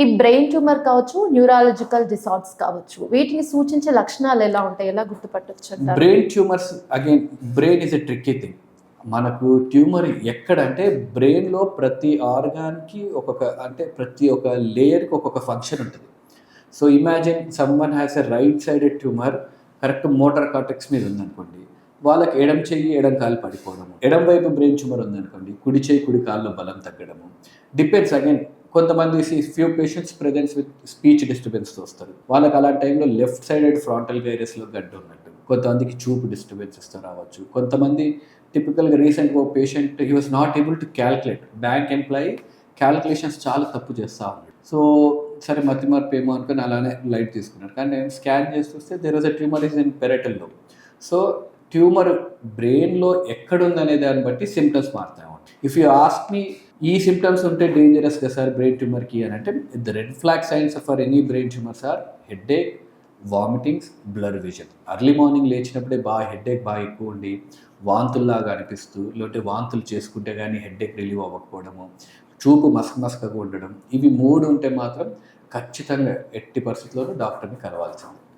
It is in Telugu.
ఈ బ్రెయిన్ ట్యూమర్ కావచ్చు న్యూరాలజికల్ డిసార్డ్స్ కావచ్చు వీటిని సూచించే లక్షణాలు ఎలా ఉంటాయి? ఎలా గుర్తుపట్టొచ్చు brain tumours again brain is a tricky thing. మనకు ట్యూమర్ ఎక్కడంటే బ్రెయిన్లో ప్రతి ఆర్గాన్కి ఒక్కొక్క అంటే ప్రతి ఒక్క లేయర్కి ఒక్కొక్క ఫంక్షన్ ఉంటుంది. So imagine someone has a right sided tumour correct motor cortex మీద ఉందనుకోండి వాళ్ళకి ఎడం చెయ్యి ఎడం కాలు పడిపోవడము. ఎడం వైపు బ్రెయిన్ ట్యూమర్ ఉందనుకోండి కుడి చెయ్యి కుడి కాల్లో బలం తగ్గడము. డిపెండ్స్ అగైన్ కొంతమంది few patients presents with speech డిస్టర్బెన్స్తో వస్తారు. వాళ్ళకి అలాంటి టైంలో లెఫ్ట్ సైడెడ్ ఫ్రాంటల్ గైరస్లో గడ్డ ఉన్నట్టు. కొంతమందికి చూపు డిస్టర్బెన్సెస్తో రావచ్చు. కొంతమంది టిపికల్గా రీసెంట్గా patient he was not able to calculate bank employee calculations చాలా తప్పు చేస్తూ ఉన్నాడు. సో సరే మతి మార్పు ఏమో అనుకుని అలానే లైట్ తీసుకున్నాడు. కానీ నేను స్కాన్ చేసి చూస్తే there was a tumour is in పెరటల్లో so tumour బ్రెయిన్లో ఎక్కడుందనే దాన్ని బట్టి సిమ్టమ్స్ మారుతాయి. ఇఫ్ యూ ఆస్క్ మీ ఈ సిమ్టమ్స్ ఉంటే డేంజరస్ కదా సార్ బ్రెయిన్ ట్యూమర్కి అని అంటే the red flag signs for any brain tumours are headache vomitings blur vision early morning లేచినప్పుడే బాగా హెడ్ఏక్ బాగా ఎక్కువ ఉండి వాంతుల్లాగా అనిపిస్తూ లేదంటే వాంతులు చేసుకుంటే కానీ హెడ్ఏక్ రిలీవ్ అవ్వకపోవడము చూపు మస్క మసకగా ఉండడం ఇవి మూడు ఉంటే మాత్రం ఖచ్చితంగా ఎట్టి పరిస్థితుల్లోనూ డాక్టర్ని కలవాల్సింది.